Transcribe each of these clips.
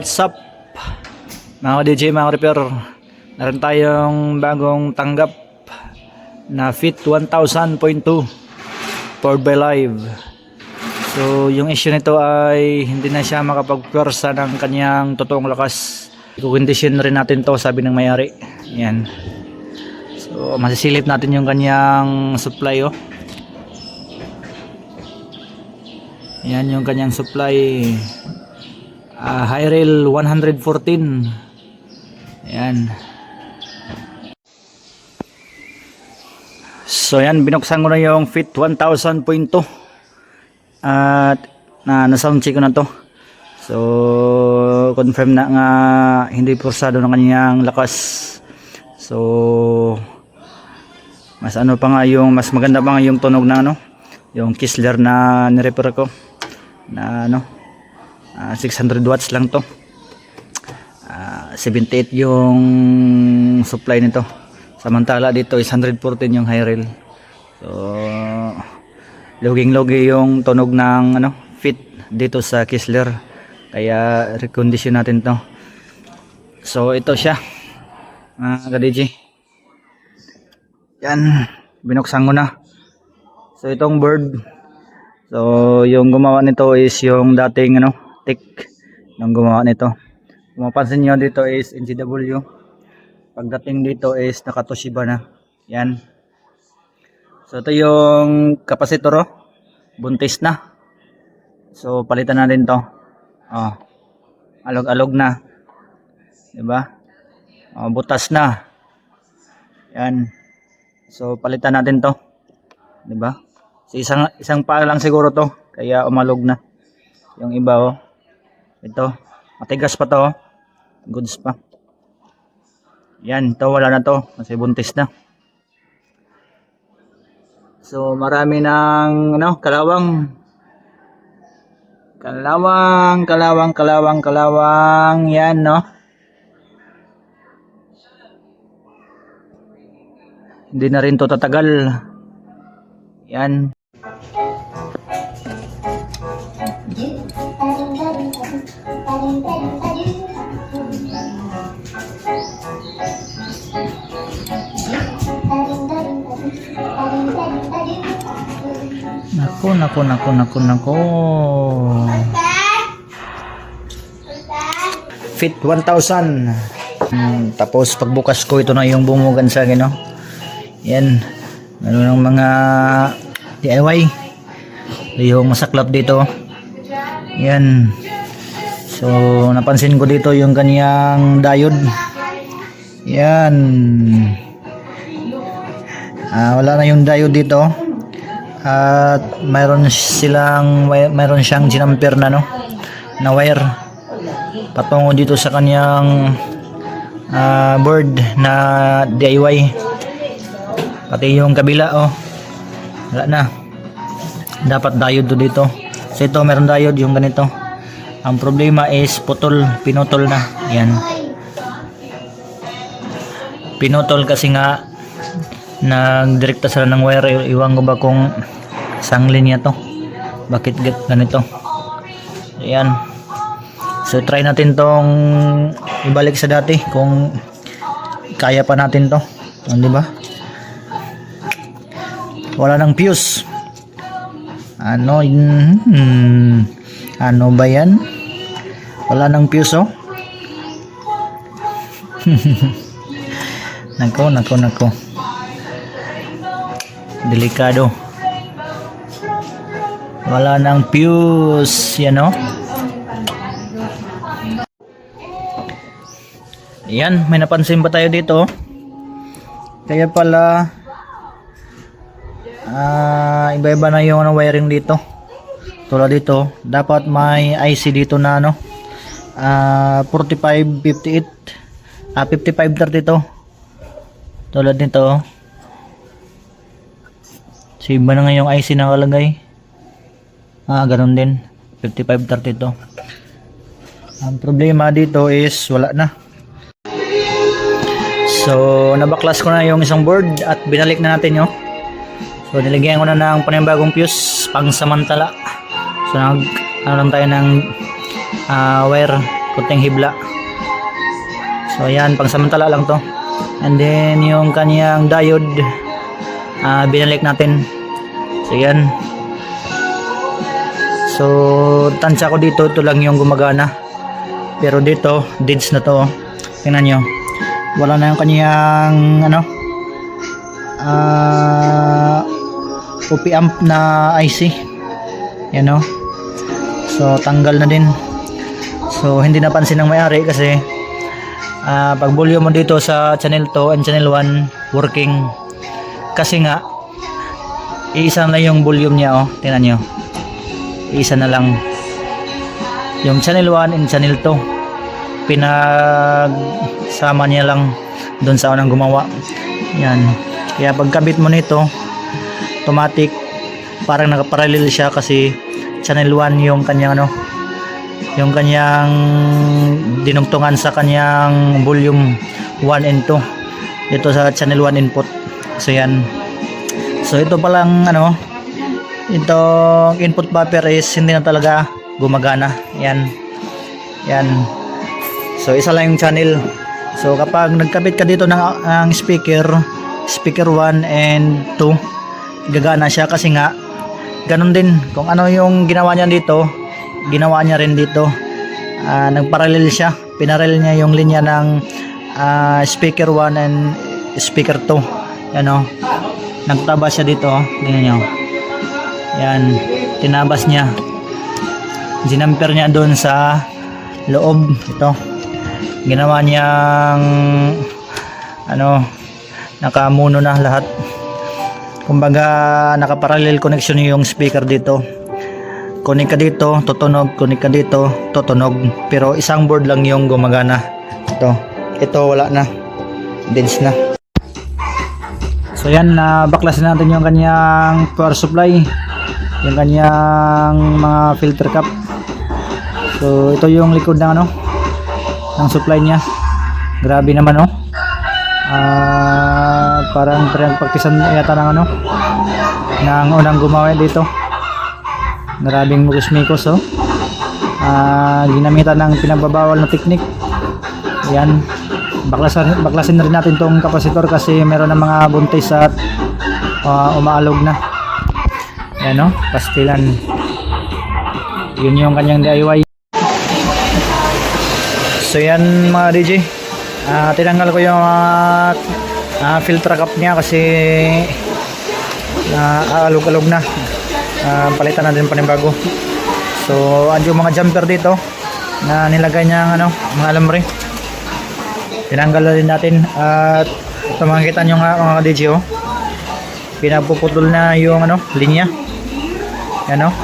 What's up? Mga DJ mga repair Naroon tayong bagong tanggap na Fit 1000.2 powered by live So yung issue nito ay hindi na siya makapagpwersa ng kanyang totoong lakas. Ikukondisyon rin natin to sabi ng mayari. Yan So masisilip natin yung kanyang supply oh. Yan yung kanyang supply High rail 114 ayan. So yan binuksan ko na yung fit 1000.2 at na na-sound check ko na to. So confirm na nga hindi pursado ng kanyang lakas. So mas ano pa nga yung mas maganda pa nga yung tunog na ano yung Kissler na nirepair ko. Na ano Ah, 600 watts lang to. Ah, 78 yung supply nito. Samantala dito is 114 yung high rail. So loging logi yung tunog ng ano fit dito sa Kissler kaya recondition natin to. So ito siya mga ka-DJ yan binuksan ko na. So itong bird so yung gumawa nito is yung dating ano tick nung gumawa nito. Kung mapansin nyo dito is NCW. Pagdating dito is naka Toshiba na. Yan. So ito yung kapasitor oh. Buntis na. So palitan na din to. Oh. Alog-alog na. 'Di ba? Oh, butas na. Yan. So palitan natin to. 'Di ba? So, isang isang paa lang siguro to kaya umalog na. Yung iba oh. Ito, matigas pa to. oh. Goods pa. Yan, ito wala na to kasi buntis na. So marami ng ano, kalawang. Kalawang, kalawang, kalawang, kalawang. Yan, no? Hindi na rin to tatagal. Yan. Nako, nako, nako, nako. Fit 1,000. Hmm, tapos pagbukas ko ito na yung bumugan sa akin, no? Yan. Meron ng mga DIY. Yung masaklap dito. Yan. So, napansin ko dito yung kanyang diode. Yan. Ah, wala na yung diode dito. At mayroon silang mayroon siyang ginamper na no na wire patungo dito sa kanyang ah, board na DIY. Pati yung kabila oh. Wala na. Dapat diode to dito. So ito meron diode yung ganito. Ang problema is putol, pinutol na. Yan. Pinutol kasi nga nagdirekta sila ng wire iwan ko ba kung sang linya to. Bakit ga- ganito? Ayan. So try natin tong ibalik sa dati kung kaya pa natin to. Di ba? Wala nang fuse. Ano hmm, ano ba yan? Wala nang fuse oh. Nako nako nako. Delikado wala nang fuse yan o yan may napansin ba tayo dito? Kaya pala ah iba-iba na yung ano, wiring dito. Tulad dito dapat may IC dito na ano? Ah 4558 ah 5532 tulad nito oh. So iba na nga yung IC nakalagay. Ah, ganun din. 5532. Ang problema dito is wala na. So, nabaklas ko na yung isang board at binalik na natin yun. So, nilagyan ko na ng panibagong fuse pang samantala. So, nag, ano lang tayo ng ah, wire puting hibla. So ayan, pangsamantala lang to. And then yung kanyang diode ah binalik natin. So yan. So tansya ko dito, ito lang yung gumagana. Pero dito, deads na to. oh. Tingnan nyo. Wala na yung kanyang ano OP amp na IC. Yan o. So tanggal na din. So hindi napansin ng may-ari kasi ah pag volume mo dito sa channel 2 and channel 1 working kasi nga iisa na yung volume niya oh tingnan nyo isa na lang. Yung channel 1 and channel 2 pinagsama niya lang doon sa unang gumawa. Yan. Kaya pagkabit mo nito automatic parang nakaparallel siya kasi channel 1 yung kanyang ano yung kanyang dinugtungan sa kanyang volume 1 and 2 dito sa channel 1 input. So yan. So ito palang ano itong input buffer is hindi na talaga gumagana. Yan. Yan. So isa lang yung channel. So kapag nagkabit ka dito ng ang speaker speaker 1 and 2 gagana siya kasi nga ganun din. Kung ano yung ginawa niya dito ginawa niya rin dito. Ah, nagparallel siya. Pinarallel niya yung linya ng ah, speaker 1 and speaker 2 yan o nagtabas siya dito oh. ganyan nyo yan tinabas niya. Ginamper niya doon sa loob. Ito. Ginawa niyang ano nakamuno na lahat. Kumbaga nakaparallel connection yung speaker dito. Kunik ka dito tutunog. Kunik ka dito tutunog. Pero isang board lang yung gumagana. Ito. Ito wala na. Deads na. So yan na baklasin natin yung kanyang power supply yung kanyang mga filter cap so ito yung likod ng ano ng supply niya grabe naman oh Ah, parang pinagpaktisan yata ng ano ng unang gumawa dito Maraming mukos-mikos oh. Ah, ginamitan ng pinagbabawal na teknik. Yan. Baklasin, baklasin na rin natin tong kapasitor kasi meron ng mga buntis at ah, umaalog na. Yan oh, pastilan. Yun yung kanyang DIY. So yan mga DJ. Ah, tinanggal ko yung ah, ah, filter cap niya kasi na aalog-alog na. Ah, palitan natin panibago. So, andyo mga jumper dito na nilagay niya ano, mga alambre. Tinanggal na rin natin at ito makikita nyo nga mga DJ oh. Pinagpuputol na yung ano, linya. Yan oh.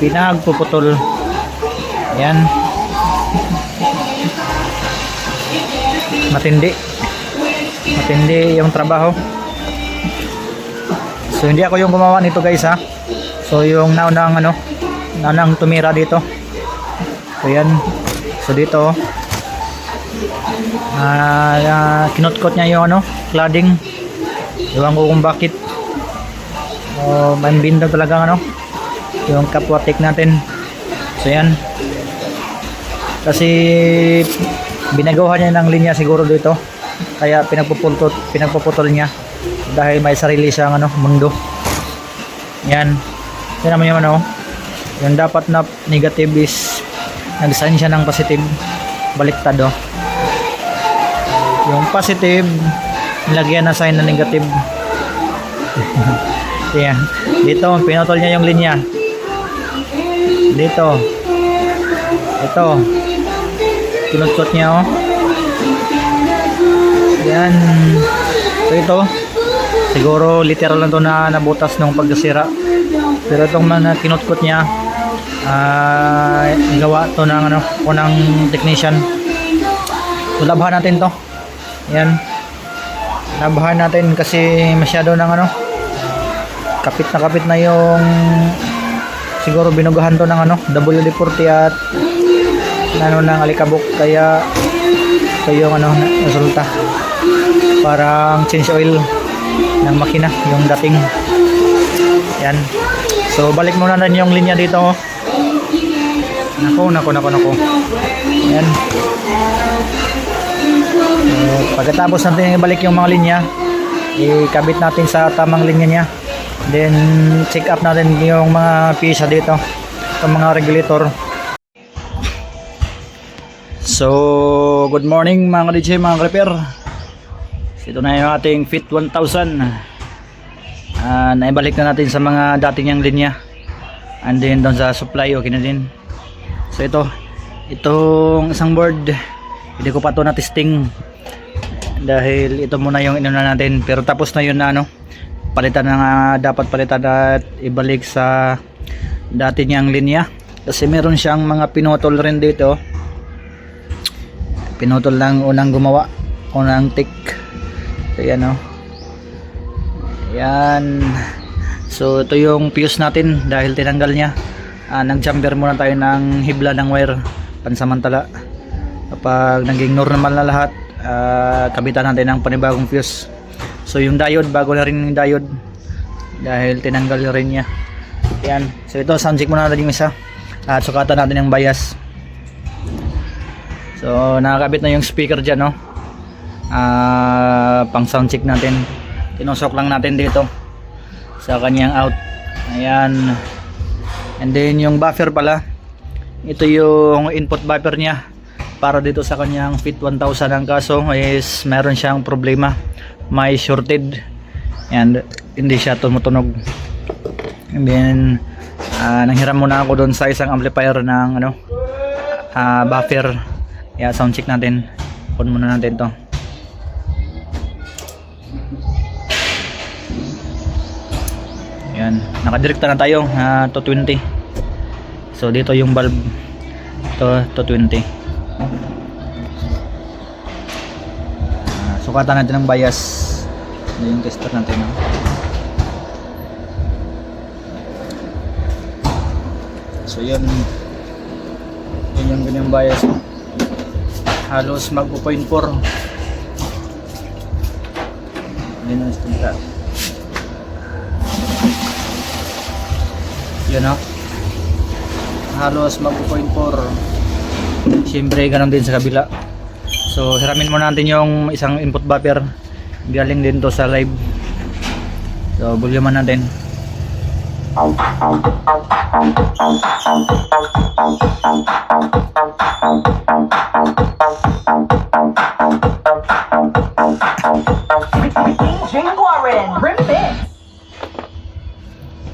Pinagpuputol. Yan. Matindi. Matindi yung trabaho. So hindi ako yung gumawa nito guys ha. So yung naunang ano, naunang tumira dito. So yan. So dito ah uh, kinutkot niya yung ano, cladding. Ewan ko kung bakit. Oh, manbinda talaga ano. Yung kapwatik natin. So yan. Kasi binagawa niya ng linya siguro dito. Kaya pinagpuputol pinagpuputol niya dahil may sarili siyang ano, mundo. Yan. Yan naman yung ano, yung dapat na negative is nag-sign siya ng positive. Baliktad oh. Yung positive, nilagyan na sign na negative. Yan. Dito, pinutol niya yung linya. Dito. Ito. Pinutot niya oh. Yan. So ito, siguro literal lang to na nabutas nung pagkasira. Pero itong mga kinutkot niya, ah gawa to ng ano, unang technician. So labhan natin to. Yan. Labhan natin kasi masyado ng ano, kapit na kapit na yung siguro binugahan to ng ano, WD-40 at ano ng alikabok kaya ito yung ano resulta. Parang change oil ng makina yung dating. Yan so balik muna natin yung linya dito. Nako nako nako nako. Yan. So, pagkatapos natin ibalik yung mga linya, ikabit natin sa tamang linya niya. Then, check up natin yung mga pisa dito. Itong mga regulator. So, good morning mga DJ, mga repair. Ito na yung ating Fit 1000. Ah, naibalik na natin sa mga dati niyang linya. And then doon sa supply, okay na din. So ito, itong isang board, hindi ko pa ito na-testing. Dahil ito muna yung inuna natin. Pero tapos na yun na ano, palitan na nga, dapat palitan at ibalik sa dati niyang linya. Kasi meron siyang mga pinutol rin dito. Pinutol lang unang gumawa. Unang tick. So yan o. Yan. So ito yung fuse natin dahil tinanggal niya. Ah, nag-jumper muna tayo ng hibla ng wire pansamantala. Kapag naging normal na lahat, ah, kabitan natin ng panibagong fuse. So yung diode, bago na rin yung diode dahil tinanggal rin niya. Yan. So ito, sound check muna natin yung isa. At sukatan natin yung bias. So nakakabit na yung speaker dyan, no? Ah, pang sound check natin. Tinusok lang natin dito sa kanyang out. Ayan. And then yung buffer pala. Ito yung input buffer niya para dito sa kanyang Fit 1000 ang kaso is meron siyang problema. May shorted. And hindi siya tumutunog. And then ah, nanghiram muna ako doon sa isang amplifier ng ano ah, buffer. Yeah, sound check natin. On muna natin to. Yan, nakadirekta na tayo na 220. So dito yung bulb to 220. Ah, sukatan natin ng bias. Ito yung tester natin. No? So yun yun yung ganyang bias. Halos mag 0.4. Yun ang istinta. Yun o. Halos mag 0.4. Siyempre, ganun din sa kabila. So, hiramin muna natin yung isang input buffer. Galing din to sa live. So, volume natin.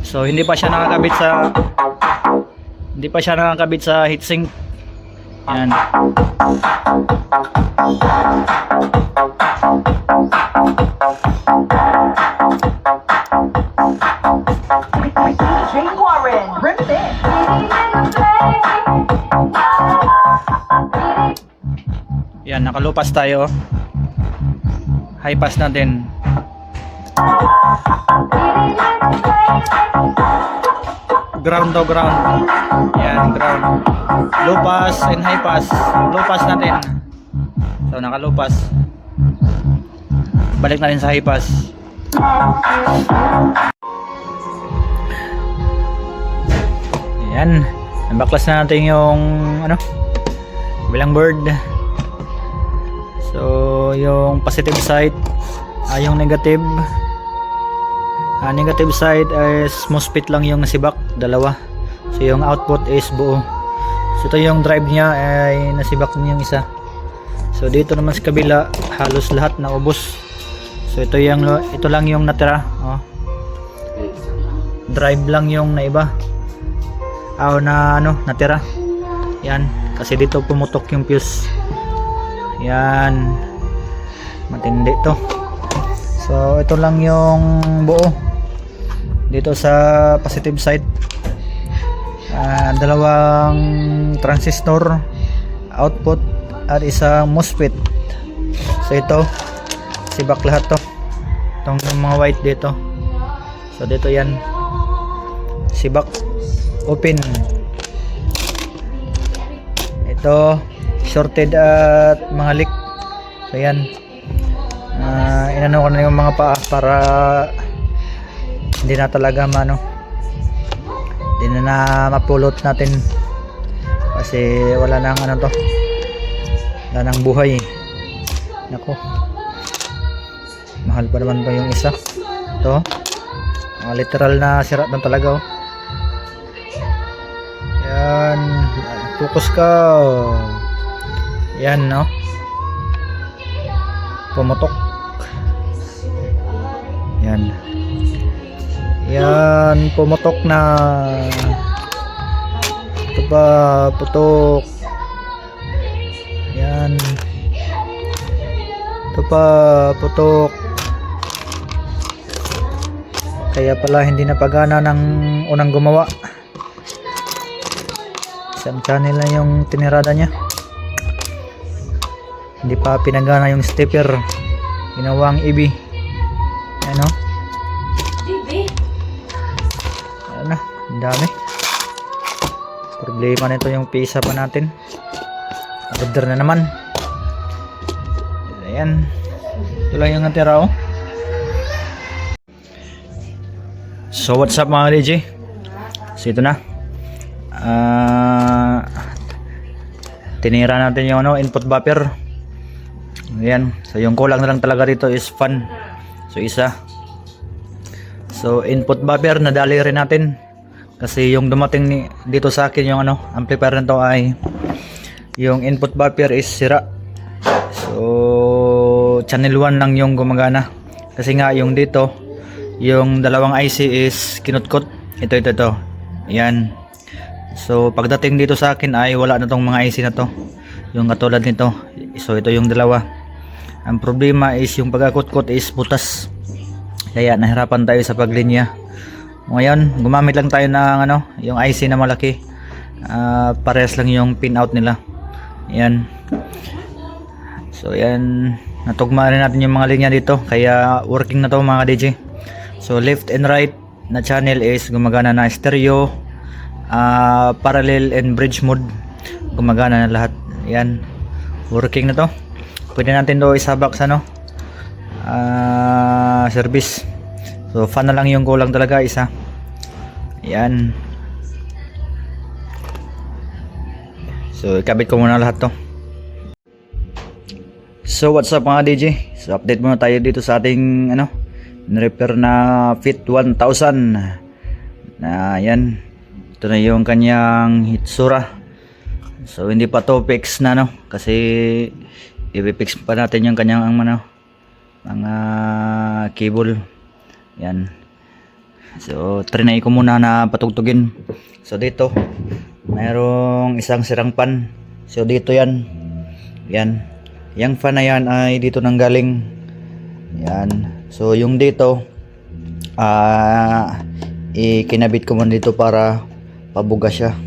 So, hindi pa siya nakakabit sa hindi pa siya nakakabit sa heatsink. Yan. Yan, nakalupas tayo. High pass natin. Ground to ground. Yan, ground. Low pass and high pass. Low pass natin. So, nakalupas. Balik natin sa high pass. Yan. Nabaklas na natin yung ano, bilang bird. So, yung positive side, ah, yung negative. Ah, negative side is MOSFET lang yung nasibak, dalawa. So, yung output is buo. So, ito yung drive niya ay nasibak din yung isa. So, dito naman sa kabila, halos lahat na ubos. So, ito yung ito lang yung natira, oh. Drive lang yung naiba. Ah, na ano, natira. Yan, kasi dito pumutok yung fuse. Yan. Matindi to. So, ito lang yung buo. Dito sa positive side. Ah, dalawang transistor output at isang MOSFET. So, ito sibak lahat to. Itong mga white dito. So, dito yan. Sibak open. Ito shorted at mga leak. So yan. Ah, inano ko na yung mga paa para hindi na talaga mano. Hindi na, na mapulot natin. Kasi wala nang ano to. wala ng buhay nako mahal pa naman pa yung isa? Ito. Mga literal na sira na talaga oh. yan. Focus ka yan no? Pumutok yan yan pumutok na. Ito pa putok. Yan ito pa putok. Kaya pala hindi napagana ng unang gumawa. Isang channel na yung tinirada niya. Hindi pa pinagana yung stepper. Ginawang ibi dami problema nito yung pisa pa natin order na naman ayan ito lang yung natira oh So what's up mga DJ? So ito na. Ah tinira natin yung ano, input buffer. Ayan. So yung kulang na lang talaga dito is fan. So isa. So input buffer nadali rin natin. Kasi yung dumating ni, dito sa akin yung ano, amplifier na to ay yung input buffer is sira. So channel 1 lang yung gumagana. Kasi nga yung dito yung dalawang IC is kinutkot. Ito ito ito. Yan so pagdating dito sa akin ay wala na tong mga IC na to. Yung katulad nito. So ito yung dalawa. Ang problema is yung pagkakutkot is butas. Kaya nahirapan tayo sa paglinya ngayon gumamit lang tayo ng ano yung IC na malaki Ah, parehas lang yung pin out nila yan so yan natugma rin natin yung mga linya dito kaya working na to mga DJ So left and right na channel is gumagana na stereo, ah, parallel and bridge mode. Gumagana na lahat. Yan. Working na to. Pwede natin do isabak sa no. Ah, service. So fan na lang yung kulang talaga isa. Yan. So ikabit ko muna lahat to. So what's up mga DJ? So update muna tayo dito sa ating ano repair na fit 1000 na yan ito na yung kanyang hitsura so hindi pa to fix na no kasi i-fix pa natin yung kanyang ang ano mga cable yan so trinay ko muna na patugtugin so dito mayroong isang sirang pan so dito yan yan yung fan na yan ay dito nang galing yan So yung dito ah ikinabit ko man dito para pabuga siya.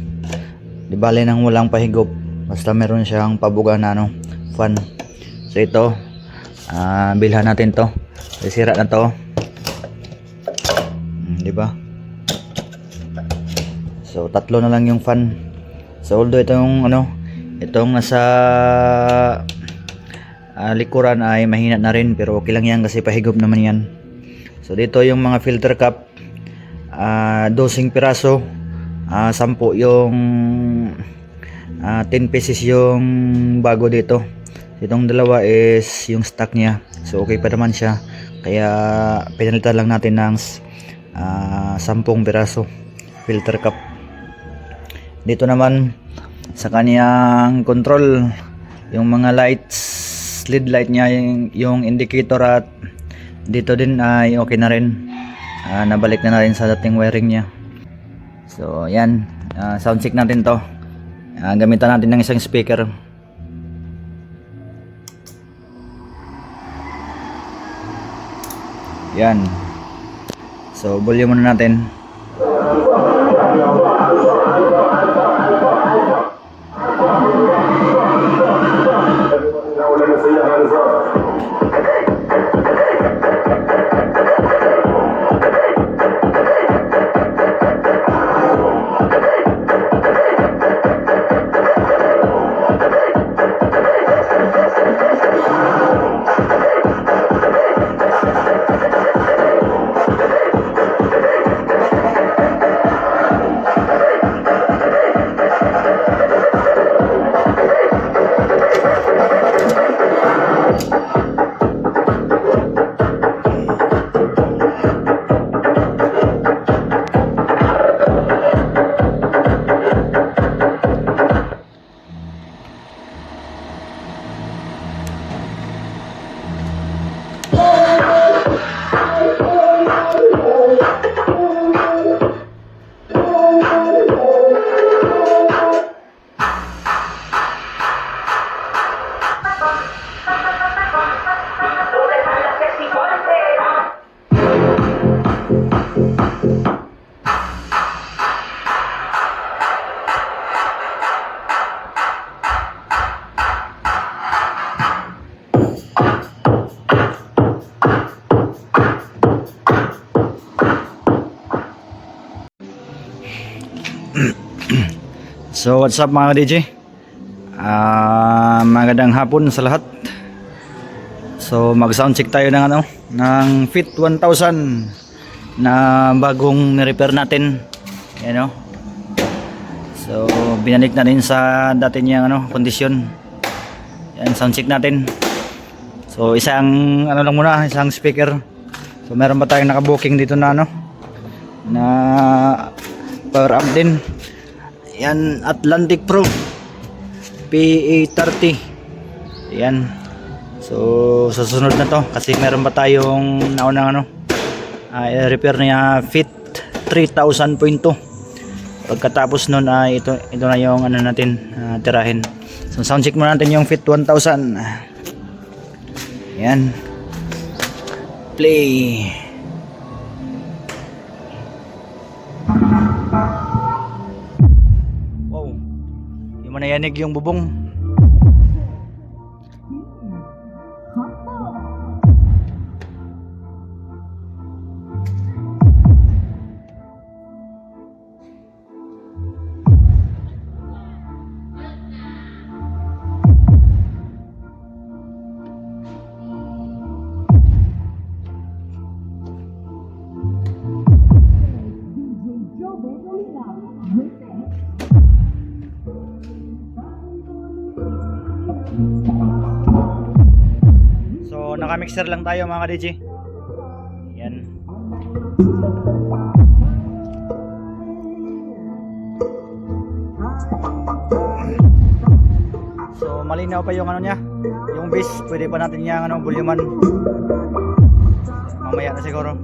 Di bale nang walang pahigop. Basta meron siyang pabuga na ano, fan. So ito ah bilhan natin to. Sisira na to. Di ba? So tatlo na lang yung fan. So although itong ano, itong nasa ah, likuran ay mahina na rin pero okay lang yan kasi pahigop naman yan. So dito yung mga filter cap ah, dosing piraso. Ah, 10 yung ah, 10 pieces yung bago dito. Itong dalawa is yung stock niya. So okay pa naman siya. Kaya pinalitan lang natin ng ah, 10 piraso filter cap dito naman sa kaniyang control yung mga lights LED light niya yung, yung indicator at dito din ay okay na rin. Ah, nabalik na na rin sa dating wiring niya. So yan. Ah, sound check natin to. Ah, gamitan natin ng isang speaker. Yan so volume muna natin So what's up mga DJ? Ah, magandang hapon sa lahat. So mag sound check tayo ng ano, ng Fit 1000 na bagong ni-repair natin. Yan o. So binalik na rin sa dati niyang ano, kondisyon. Yan sound check natin. So isang ano lang muna, isang speaker. So meron pa tayong naka-booking dito na ano na power amp din. Yan Atlantic Pro PA30. Yan. So susunod na to kasi meron pa tayong naunang ano uh, repair niya Fit 3000.2. Pagkatapos nun ay ito ito na yung ano natin ah, tirahin. So sound check muna natin yung Fit 1000. Yan. Play. Nayanig yung bubong. Naka-mixer lang tayo mga DJ. Yan. So, malinaw pa yung ano niya. Yung bass, pwede pa natin yung ano, volumean. Mamaya na siguro.